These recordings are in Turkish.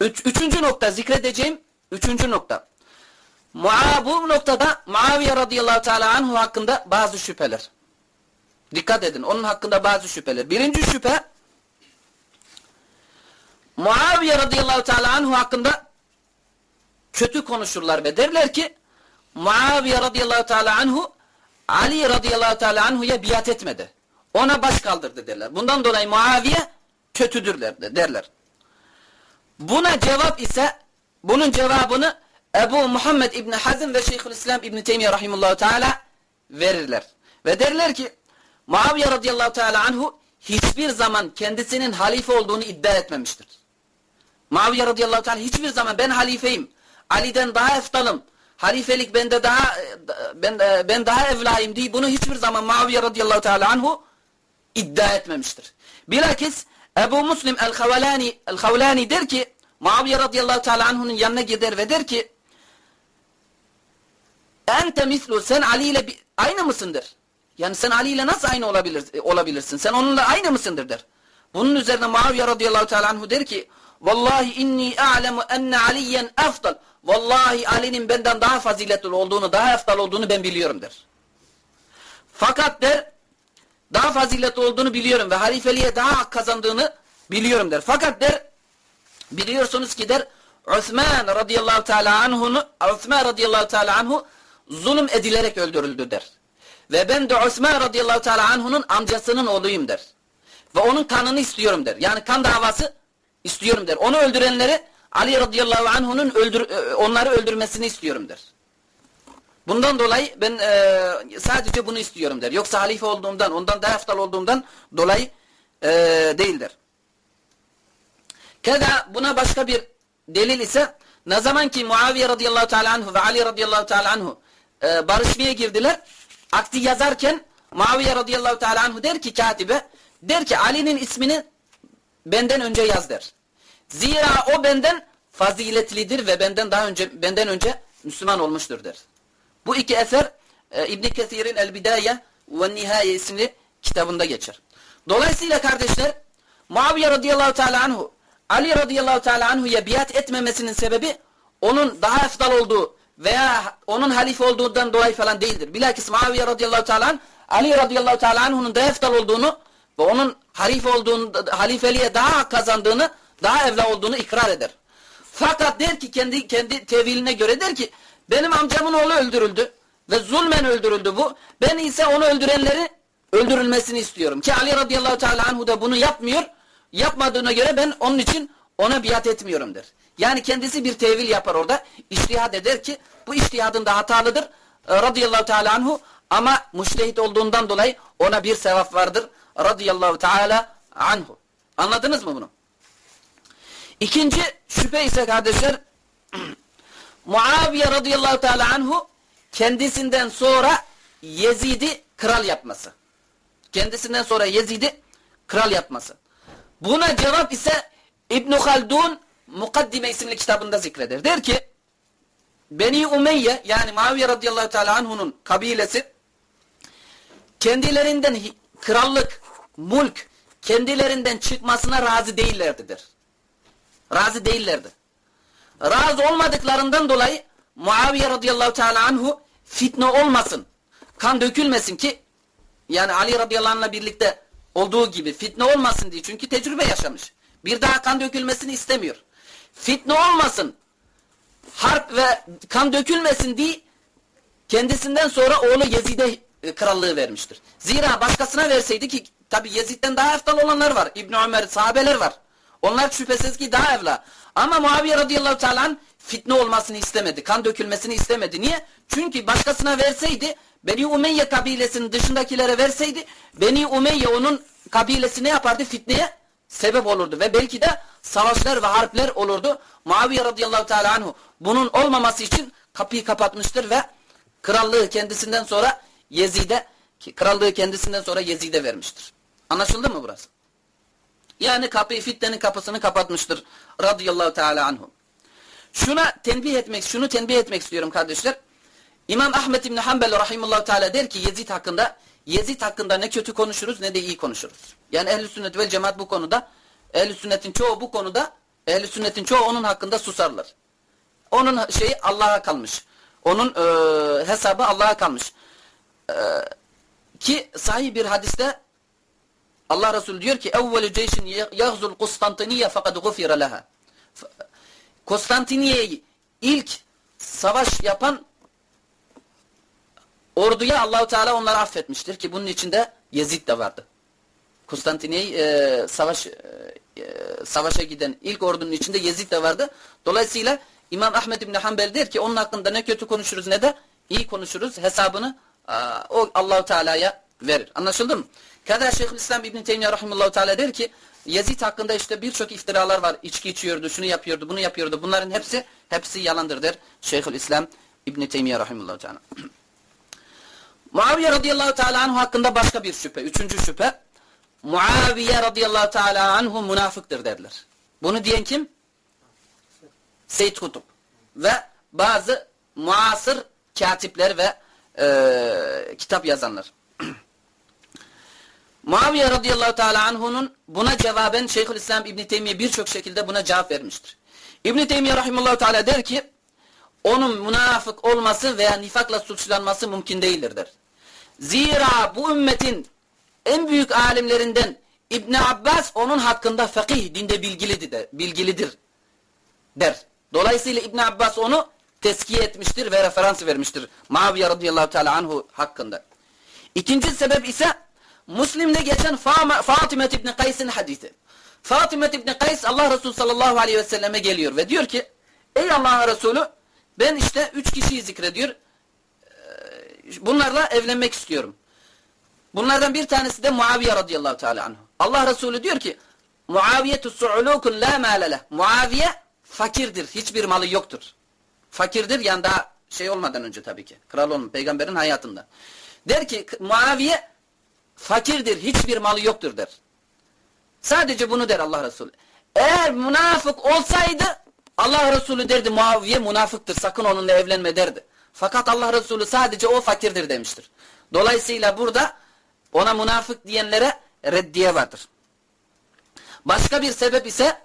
Üç, üçüncü nokta zikredeceğim. Üçüncü nokta. Mua, bu noktada Muaviye radıyallahu teala anhu hakkında bazı şüpheler. Dikkat edin. Onun hakkında bazı şüpheler. Birinci şüphe Muaviye radıyallahu teala anhu hakkında kötü konuşurlar ve derler ki Muaviye radıyallahu teala anhu Ali radıyallahu teala anhu'ya biat etmedi. Ona baş kaldırdı derler. Bundan dolayı Muaviye kötüdürler derler. Buna cevap ise bunun cevabını Ebu Muhammed İbni Hazm ve Şeyhülislam İbni Teymiye rahimullahu teala verirler. Ve derler ki Muaviye radıyallahu teala anhu hiçbir zaman kendisinin halife olduğunu iddia etmemiştir. Muaviye radıyallahu teala hiçbir zaman ben halifeyim. Ali'den daha eftalım. Halifelik bende daha ben ben daha evlayım diye bunu hiçbir zaman Muaviye radıyallahu teala anhu iddia etmemiştir. Bilakis Ebu Muslim el-Havlani el-Havlani der ki Muaviye radıyallahu teala anhu'nun yanına gider ve der ki Ente mislu sen Ali ile aynı mısındır? Yani sen Ali ile nasıl aynı olabilir, olabilirsin? Sen onunla aynı mısındır der. Bunun üzerine Muaviye radıyallahu teala anhu der ki Vallahi inni a'lemu enne aliyen efdal. Vallahi Ali'nin benden daha faziletli olduğunu, daha eftal olduğunu ben biliyorum der. Fakat der daha faziletli olduğunu biliyorum ve halifeliğe daha hak kazandığını biliyorum der. Fakat der biliyorsunuz ki der Osman radıyallahu teala anhu'nu Osman radıyallahu teala anhu zulüm edilerek öldürüldü der. Ve ben de Osman radıyallahu teala anhu'nun amcasının oğluyum der. Ve onun kanını istiyorum der. Yani kan davası istiyorum der. Onu öldürenleri Ali radıyallahu anhu'nun öldür, onları öldürmesini istiyorum der. Bundan dolayı ben e, sadece bunu istiyorum der. Yoksa halife olduğumdan, ondan daha eftal olduğumdan dolayı e, değildir. Keda buna başka bir delil ise ne zaman ki Muaviye radıyallahu teala anhu ve Ali radıyallahu teala anhu e, barışmaya girdiler. Akdi yazarken Muaviye radıyallahu teala anhu der ki katibe der ki Ali'nin ismini benden önce yaz der. Zira o benden faziletlidir ve benden daha önce benden önce Müslüman olmuştur der. Bu iki eser e, İbn Kesir'in El Bidaye ve Nihaye isimli kitabında geçer. Dolayısıyla kardeşler Muaviye radıyallahu teala anhu Ali radıyallahu teala anhu'ya biat etmemesinin sebebi onun daha efdal olduğu veya onun halife olduğundan dolayı falan değildir. Bilakis Muaviye radıyallahu teala Ali radıyallahu teala anhu'nun daha efdal olduğunu ve onun halife olduğunu, halifeliğe daha kazandığını, daha evla olduğunu ikrar eder. Fakat der ki kendi kendi teviline göre der ki benim amcamın oğlu öldürüldü ve zulmen öldürüldü bu. Ben ise onu öldürenleri öldürülmesini istiyorum. Ki Ali radıyallahu teala anhu da bunu yapmıyor. Yapmadığına göre ben onun için ona biat etmiyorum der. Yani kendisi bir tevil yapar orada. İçtihad eder ki bu içtihadın da hatalıdır. E, radıyallahu teala anhu ama müştehit olduğundan dolayı ona bir sevap vardır. Radıyallahu teala anhu. Anladınız mı bunu? İkinci şüphe ise kardeşler Muaviye radıyallahu teala anhu kendisinden sonra Yezid'i kral yapması. Kendisinden sonra Yezid'i kral yapması. Buna cevap ise İbn Haldun Mukaddime isimli kitabında zikreder. Der ki Beni Umeyye yani Muaviye radıyallahu teala anhu'nun kabilesi kendilerinden krallık, mulk kendilerinden çıkmasına razı değillerdidir. Razı değillerdi. Razı olmadıklarından dolayı Muaviye radıyallahu teala anhu fitne olmasın, kan dökülmesin ki yani Ali radıyallahu anh'la birlikte olduğu gibi fitne olmasın diye çünkü tecrübe yaşamış. Bir daha kan dökülmesini istemiyor. Fitne olmasın, harp ve kan dökülmesin diye kendisinden sonra oğlu Yezid'e e, krallığı vermiştir. Zira başkasına verseydi ki tabi Yezid'den daha eftal olanlar var. İbn Ömer sahabeler var. Onlar şüphesiz ki daha evla. Ama Muaviye radıyallahu teala fitne olmasını istemedi. Kan dökülmesini istemedi. Niye? Çünkü başkasına verseydi Beni Umeyye kabilesinin dışındakilere verseydi Beni Umeyye onun kabilesi ne yapardı? Fitneye sebep olurdu. Ve belki de savaşlar ve harpler olurdu. Muaviye radıyallahu teala anhu bunun olmaması için kapıyı kapatmıştır ve krallığı kendisinden sonra Yezid'e krallığı kendisinden sonra Yezid'e vermiştir. Anlaşıldı mı burası? Yani kapıyı fitnenin kapısını kapatmıştır radıyallahu teala anhu. Şuna tenbih etmek, şunu tenbih etmek istiyorum kardeşler. İmam Ahmet İbni Hanbel rahimullahu teala der ki Yezid hakkında Yezid hakkında ne kötü konuşuruz ne de iyi konuşuruz. Yani ehl-i sünnet vel cemaat bu konuda ehl-i sünnetin çoğu bu konuda Ehli sünnetin çoğu onun hakkında susarlar. Onun şeyi Allah'a kalmış. Onun e, hesabı Allah'a kalmış. E, ki sahih bir hadiste Allah Resulü diyor ki evvelü ceyşin yagzul Konstantiniye fakat gufira leha. Konstantiniye'yi ilk savaş yapan orduya Allahu Teala onları affetmiştir ki bunun içinde Yezid de vardı. Konstantiniye e, savaş e, e, savaşa giden ilk ordunun içinde Yezid de vardı. Dolayısıyla İmam Ahmed İbni Hanbel der ki onun hakkında ne kötü konuşuruz ne de iyi konuşuruz. Hesabını a, o Allahu Teala'ya verir. Anlaşıldı mı? Kader Şeyhülislam İbn Teymiyye rahimehullah teala der ki Yezid hakkında işte birçok iftiralar var. İçki içiyordu, şunu yapıyordu, bunu yapıyordu. Bunların hepsi hepsi yalandır der Şeyhülislam İbn Teymiyye rahimehullah teala. Muaviye radıyallahu teala anhu hakkında başka bir şüphe. Üçüncü şüphe. Muaviye radıyallahu teala anhu münafıktır derler. Bunu diyen kim? Seyyid Kutup. Ve bazı muasır katipler ve e, kitap yazanlar. Muaviye radıyallahu teala anhu'nun buna cevaben Şeyhülislam İbn Teymiye birçok şekilde buna cevap vermiştir. İbn Teymiye rahimehullah teala der ki onun münafık olması veya nifakla suçlanması mümkün değildir der. Zira bu ümmetin en büyük alimlerinden İbn Abbas onun hakkında fakih, dinde bilgilidir, der, bilgilidir der. Dolayısıyla İbn Abbas onu teskiye etmiştir ve referans vermiştir. Muaviye radıyallahu teala anhu hakkında. İkinci sebep ise Müslim'de geçen Fatıma İbn Kays'ın hadisi. Fatıma İbn Kays Allah Resulü sallallahu aleyhi ve selleme geliyor ve diyor ki Ey Allah'ın Resulü ben işte üç kişiyi zikrediyor. Bunlarla evlenmek istiyorum. Bunlardan bir tanesi de Muaviye radıyallahu teala anhu. Allah Resulü diyor ki Muaviyetu su'ulukun la mâlele. Muaviye fakirdir. Hiçbir malı yoktur. Fakirdir yani daha şey olmadan önce tabii ki. Kral olmadan peygamberin hayatında. Der ki Muaviye fakirdir. Hiçbir malı yoktur der. Sadece bunu der Allah Resulü. Eğer münafık olsaydı Allah Resulü derdi Muaviye münafıktır. Sakın onunla evlenme derdi. Fakat Allah Resulü sadece o fakirdir demiştir. Dolayısıyla burada ona münafık diyenlere reddiye vardır. Başka bir sebep ise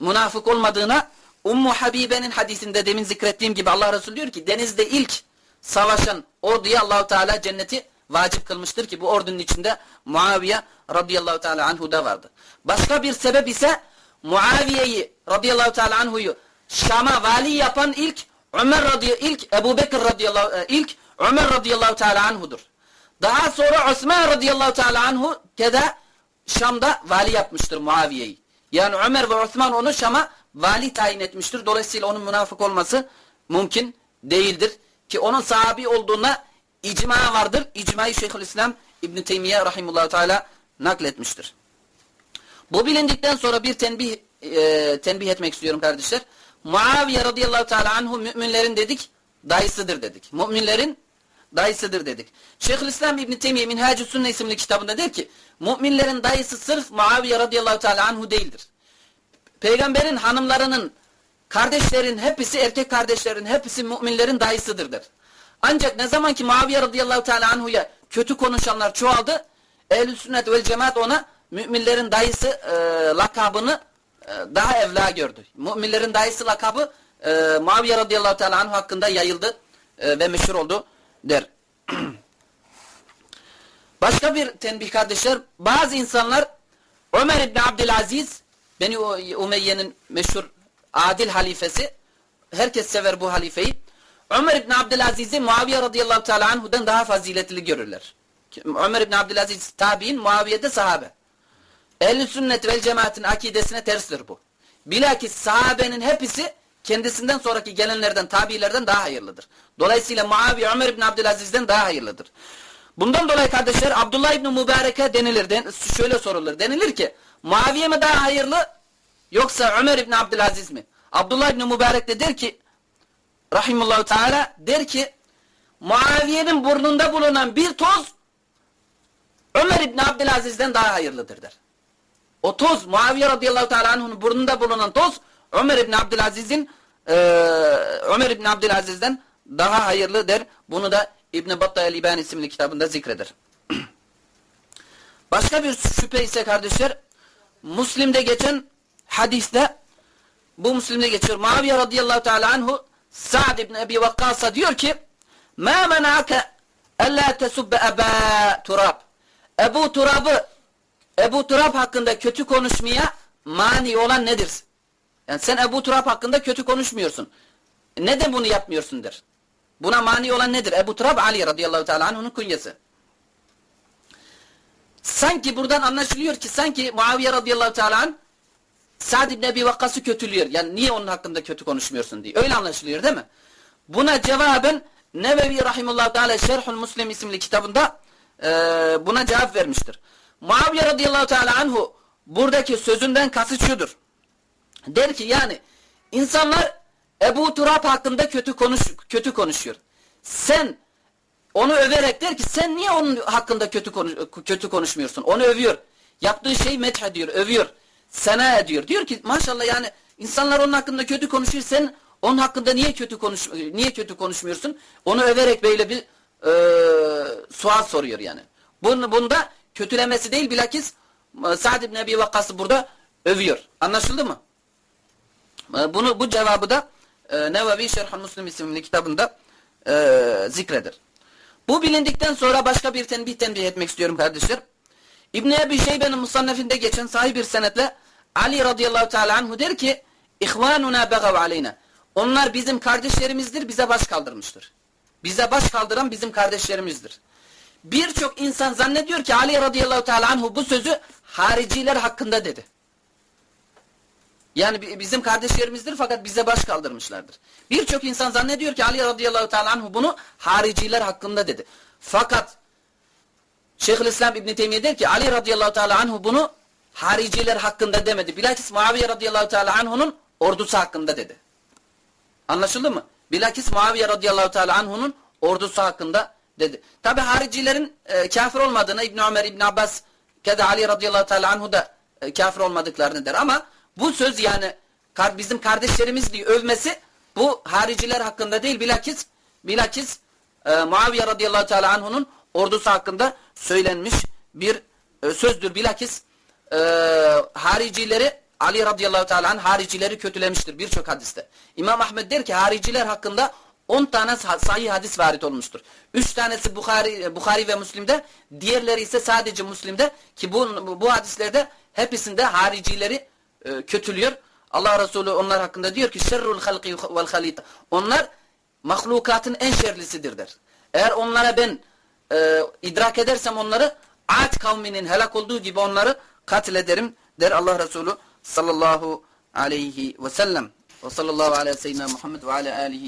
münafık olmadığına Ummu Habibe'nin hadisinde demin zikrettiğim gibi Allah Resulü diyor ki denizde ilk savaşan orduya Allahu Teala cenneti vacip kılmıştır ki bu ordunun içinde Muaviye radıyallahu teala anhu da vardı. Başka bir sebep ise Muaviye'yi radıyallahu teala anhu'yu Şam'a vali yapan ilk Ömer radıyallahu ilk Ebu Bekir radıyallahu e, ilk Ömer radıyallahu teala anhudur. Daha sonra Osman radıyallahu teala anhu keda Şam'da vali yapmıştır Muaviye'yi. Yani Ömer ve Osman onu Şam'a vali tayin etmiştir. Dolayısıyla onun münafık olması mümkün değildir. Ki onun sahabi olduğuna icma vardır. İcmayı Şeyhülislam İbn Teymiyye rahimehullah teala nakletmiştir. Bu bilindikten sonra bir tenbih e, tenbih etmek istiyorum kardeşler. Muaviye radıyallahu teala anhu müminlerin dedik dayısıdır dedik. Müminlerin dayısıdır dedik. Şeyhülislam İbn Teymiyye Minhacü Sünne isimli kitabında der ki müminlerin dayısı sırf Muaviye radıyallahu teala anhu değildir. Peygamberin hanımlarının kardeşlerin hepsi erkek kardeşlerin hepsi müminlerin dayısıdır der. Ancak ne zaman ki Muaviye radıyallahu teala anhu'ya kötü konuşanlar çoğaldı, ehl sünnet vel cemaat ona müminlerin dayısı e, lakabını e, daha evla gördü. Müminlerin dayısı lakabı e, Muaviye radıyallahu teala anhu hakkında yayıldı e, ve meşhur oldu der. Başka bir tenbih kardeşler, bazı insanlar Ömer İbni Abdülaziz, Beni Umeyye'nin meşhur adil halifesi, herkes sever bu halifeyi, Ömer İbni Abdülaziz'i Muaviye radıyallahu teala anhu'dan daha faziletli görürler. Ömer İbni Abdülaziz tabi'in, Muaviye de sahabe. Ehl-i sünnet vel cemaatin akidesine terstir bu. Bilakis sahabenin hepsi kendisinden sonraki gelenlerden, tabiilerden daha hayırlıdır. Dolayısıyla Muaviye Ömer İbni Abdülaziz'den daha hayırlıdır. Bundan dolayı kardeşler Abdullah İbni Mübarek'e denilir, den, şöyle sorulur. Denilir ki Muaviye mi daha hayırlı yoksa Ömer İbni Abdülaziz mi? Abdullah İbni Mübarek de der ki Rahimullahu Teala der ki Muaviye'nin burnunda bulunan bir toz Ömer İbni Abdülaziz'den daha hayırlıdır der. O toz Muaviye radıyallahu teala anh'ın burnunda bulunan toz Ömer İbni Abdülaziz'in e, Ömer İbni Abdülaziz'den daha hayırlı der. Bunu da İbn Battah el-İban isimli kitabında zikreder. Başka bir şüphe ise kardeşler Müslim'de geçen hadiste bu Müslim'de geçiyor. Muaviye radıyallahu teala anhu Sa'd ibn Ebi Vakkas'a diyor ki مَا مَنَعَكَ اَلَّا تَسُبَّ اَبَا Turab Ebu Turab'ı Ebu Turab hakkında kötü konuşmaya mani olan nedir? Yani sen Ebu Turab hakkında kötü konuşmuyorsun. Neden bunu yapmıyorsun der. Buna mani olan nedir? Ebu Turab Ali radıyallahu teala anh'ın kunyası. Sanki buradan anlaşılıyor ki sanki Muaviye radıyallahu teala anh Sa'd ibn Ebi Vakkas'ı kötülüyor. Yani niye onun hakkında kötü konuşmuyorsun diye. Öyle anlaşılıyor değil mi? Buna cevaben Nevevi rahimullahu teala Şerhul Muslim isimli kitabında e, buna cevap vermiştir. Muaviye radıyallahu teala anhu buradaki sözünden kasıt. Der ki yani insanlar Ebu Turab hakkında kötü konuş kötü konuşuyor. Sen onu överek der ki sen niye onun hakkında kötü konuş kötü konuşmuyorsun? Onu övüyor. Yaptığı şeyi met ediyor, övüyor. Sana ediyor. Diyor ki maşallah yani insanlar onun hakkında kötü konuşuyor. Sen onun hakkında niye kötü konuş niye kötü konuşmuyorsun? Onu överek böyle bir e, sual soruyor yani. Bunu bunda kötülemesi değil bilakis Sa'd ibn Ebi Vakkas'ı burada övüyor. Anlaşıldı mı? Bunu bu cevabı da e, Nevevi Şerhul Müslim isimli kitabında e, zikredir. Bu bilindikten sonra başka bir tenbih tenbih etmek istiyorum kardeşler. İbn-i Ebi Şeybe'nin musannefinde geçen sahih bir senetle Ali radıyallahu teala anhu der ki İhvanuna begav aleyna. Onlar bizim kardeşlerimizdir, bize baş kaldırmıştır. Bize baş kaldıran bizim kardeşlerimizdir. Birçok insan zannediyor ki Ali radıyallahu teala anhu bu sözü hariciler hakkında dedi. Yani bizim kardeşlerimizdir fakat bize baş kaldırmışlardır. Birçok insan zannediyor ki Ali radıyallahu teala anhu bunu hariciler hakkında dedi. Fakat Şeyhülislam İbn Teymiye der ki Ali radıyallahu teala anhu bunu hariciler hakkında demedi. Bilakis Muaviye radıyallahu teala anhu'nun ordusu hakkında dedi. Anlaşıldı mı? Bilakis Muaviye radıyallahu teala anhu'nun ordusu hakkında dedi. Tabi haricilerin e, kafir olmadığını İbn Ömer, İbn Abbas, keda Ali radıyallahu teala anhu da e, kafir olmadıklarını der. Ama bu söz yani bizim kardeşlerimiz diye övmesi bu hariciler hakkında değil bilakis bilakis e, Muaviye radıyallahu teala anhu'nun ordusu hakkında söylenmiş bir e, sözdür. Bilakis e, haricileri Ali radıyallahu teala haricileri kötülemiştir birçok hadiste. İmam Ahmed der ki hariciler hakkında 10 tane sahih hadis varit olmuştur. 3 tanesi Bukhari, Bukhari ve Müslim'de, diğerleri ise sadece Müslim'de ki bu, bu hadislerde hepsinde haricileri e, kötülüyor. Allah Resulü onlar hakkında diyor ki şerrul halqi vel halita. Onlar mahlukatın en şerlisidir der. Eğer onlara ben e, idrak edersem onları Ad kavminin helak olduğu gibi onları katlederim der Allah Resulü sallallahu aleyhi ve sellem. Ve sallallahu aleyhi ve sellem Muhammed ve ala alihi